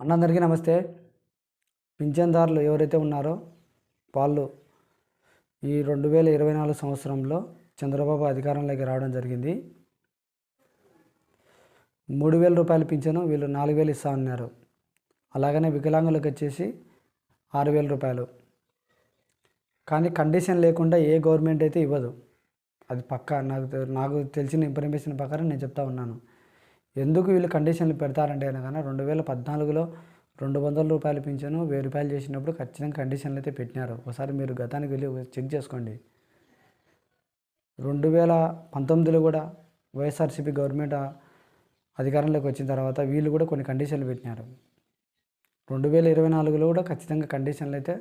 అన్నందరికీ నమస్తే. పింఛన్దారులు ఎవరైతే ఉన్నారో వాళ్ళు ఈ రెండు వేల ఇరవై నాలుగు సంవత్సరంలో చంద్రబాబు అధికారంలోకి రావడం జరిగింది. మూడు వేల రూపాయల పింఛను వీళ్ళు నాలుగు వేలు ఇస్తా ఉన్నారు అలాగనే వికలాంగులకు వచ్చేసి ఆరు వేల రూపాయలు. కానీ కండిషన్ లేకుండా ఏ గవర్నమెంట్ అయితే ఇవ్వదు. అది పక్కా నాకు నాకు తెలిసిన ఇన్ఫర్మేషన్ ప్రకారం నేను చెప్తా ఉన్నాను. ఎందుకు వీళ్ళు కండిషన్లు పెడతారంటే కనుక రెండు వేల పద్నాలుగులో రెండు వందల రూపాయలు పింఛను వెయ్యి రూపాయలు చేసినప్పుడు ఖచ్చితంగా కండిషన్లు అయితే పెట్టినారు. ఒకసారి మీరు గతానికి వెళ్ళి చెక్ చేసుకోండి. రెండు వేల పంతొమ్మిదిలో కూడా వైఎస్ఆర్సీపీ గవర్నమెంట్ అధికారంలోకి వచ్చిన తర్వాత వీళ్ళు కూడా కొన్ని కండిషన్లు పెట్టినారు. రెండు వేల ఇరవై నాలుగులో కూడా ఖచ్చితంగా కండిషన్లు అయితే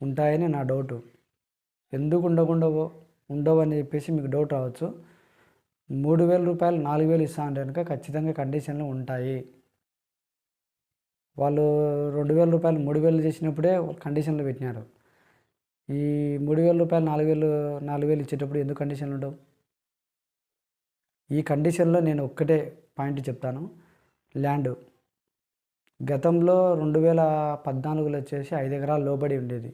ఉంటాయని నా డౌటు ఎందుకు ఉండకుండా ఉండవు అని చెప్పేసి మీకు డౌట్ రావచ్చు. మూడు వేల రూపాయలు నాలుగు వేలు ఇస్తా అంటే కనుక ఖచ్చితంగా కండిషన్లు ఉంటాయి. వాళ్ళు రెండు వేల రూపాయలు మూడు వేలు చేసినప్పుడే కండిషన్లు పెట్టినారు. ఈ మూడు వేల రూపాయలు నాలుగు వేలు నాలుగు వేలు ఇచ్చేటప్పుడు ఎందుకు కండిషన్లు ఉండవు? ఈ కండిషన్లో నేను ఒక్కటే పాయింట్ చెప్తాను. ల్యాండ్ గతంలో రెండు వేల పద్నాలుగులో వచ్చేసి ఐదు ఎకరాల లోబడి ఉండేది.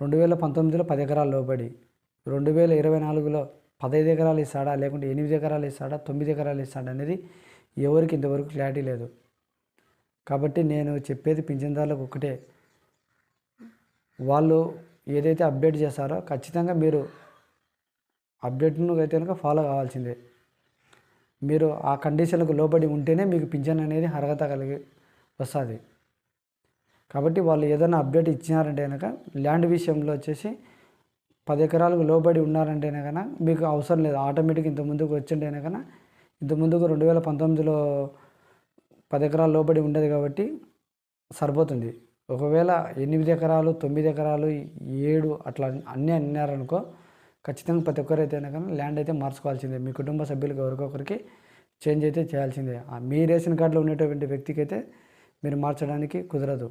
రెండు వేల పంతొమ్మిదిలో పది ఎకరాల లోబడి. రెండు వేల ఇరవై నాలుగులో పదహైదు ఎకరాలు ఇస్తాడా? లేకుంటే ఎనిమిది ఎకరాలు ఇస్తాడా? తొమ్మిది ఎకరాలు ఇస్తాడా? అనేది ఎవరికి ఇంతవరకు క్లారిటీ లేదు. కాబట్టి నేను చెప్పేది పింఛన్దారులకు ఒకటే. వాళ్ళు ఏదైతే అప్డేట్ చేస్తారో ఖచ్చితంగా మీరు అప్డేట్ను అయితే కనుక ఫాలో కావాల్సిందే. మీరు ఆ కండిషన్లకు లోబడి ఉంటేనే మీకు పింఛన్ అనేది అర్హత కలిగి వస్తుంది. కాబట్టి వాళ్ళు ఏదైనా అప్డేట్ ఇచ్చినారంటే కనుక ల్యాండ్ విషయంలో వచ్చేసి పది ఎకరాలకు లోబడి ఉన్నారంటే కనుక మీకు అవసరం లేదు. ఆటోమేటిక్ ఇంత ముందుకు వచ్చింటే కనుక ఇంత ముందుకు రెండు వేల పంతొమ్మిదిలో పది ఎకరాలు లోబడి ఉండేది కాబట్టి సరిపోతుంది. ఒకవేళ ఎనిమిది ఎకరాలు తొమ్మిది ఎకరాలు ఏడు అట్లా అన్నీ అన్నారనుకో ఖచ్చితంగా ప్రతి ఒక్కరైతే కానీ ల్యాండ్ అయితే మార్చుకోవాల్సిందే. మీ కుటుంబ సభ్యులకు ఎవరికొకరికి చేంజ్ అయితే చేయాల్సిందే. ఆ మీ రేషన్ కార్డులో ఉండేటువంటి వ్యక్తికి అయితే మీరు మార్చడానికి కుదరదు.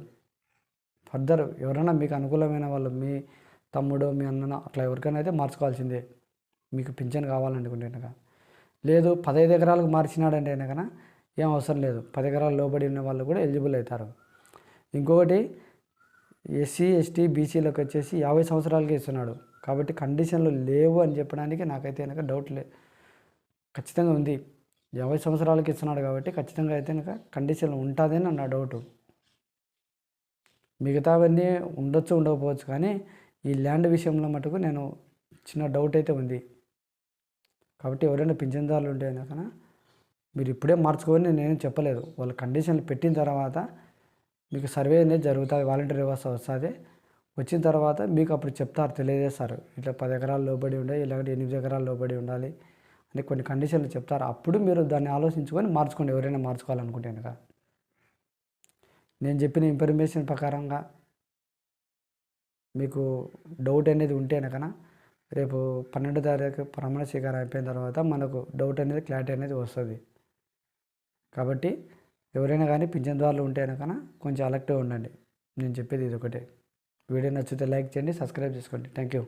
ఫర్దర్ ఎవరైనా మీకు అనుకూలమైన వాళ్ళు మీ తమ్ముడు మీ అన్న అట్లా ఎవరికైనా అయితే మార్చుకోవాల్సిందే. మీకు పింఛన్ కావాలనుకుంటే కనుక. లేదు పదహైదు ఎకరాలకు మార్చినాడంటే కనుక ఏం అవసరం లేదు. పది ఎకరాలు లోబడి ఉన్న వాళ్ళు కూడా ఎలిజిబుల్ అవుతారు. ఇంకొకటి ఎస్సీ ఎస్టీ బీసీలకు వచ్చేసి యాభై సంవత్సరాలకే ఇస్తున్నాడు. కాబట్టి కండిషన్లు లేవు అని చెప్పడానికి నాకైతే కనుక డౌట్ లే ఖచ్చితంగా ఉంది. యాభై సంవత్సరాలకి ఇస్తున్నాడు కాబట్టి ఖచ్చితంగా అయితే కనుక కండిషన్లు ఉంటుందని నా డౌటు. మిగతావన్నీ ఉండొచ్చు ఉండకపోవచ్చు కానీ ఈ ల్యాండ్ విషయంలో మటుకు నేను చిన్న డౌట్ అయితే ఉంది. కాబట్టి ఎవరైనా పింఛన్దారులు ఉంటే కనుక మీరు ఇప్పుడే మార్చుకోవని నేను చెప్పలేదు. వాళ్ళ కండిషన్లు పెట్టిన తర్వాత మీకు సర్వే అనేది జరుగుతుంది వాలంటీర్ వ్యవస్థ వస్తుంది. వచ్చిన తర్వాత మీకు అప్పుడు చెప్తారు తెలియజేస్తారు. ఇట్లా పది ఎకరాలు లోబడి ఉండాలి ఇలాంటి ఎనిమిది ఎకరాలు లోబడి ఉండాలి అని కొన్ని కండిషన్లు చెప్తారు. అప్పుడు మీరు దాన్ని ఆలోచించుకొని మార్చుకోండి ఎవరైనా మార్చుకోవాలనుకుంటే కనుక నేను చెప్పిన ఇన్ఫర్మేషన్ ప్రకారంగా మీకు డౌట్ అనేది ఉంటే కనుక రేపు పన్నెండు తారీఖు ప్రమాణ స్వీకారం అయిపోయిన తర్వాత మనకు డౌట్ అనేది క్లారిటీ అనేది వస్తుంది. కాబట్టి ఎవరైనా కానీ పింఛన్దారులు ఉంటే కనుక కొంచెం అలర్ట్గా ఉండండి. నేను చెప్పేది ఇది ఒకటే. వీడియో నచ్చితే లైక్ చేయండి సబ్స్క్రైబ్ చేసుకోండి. Thank you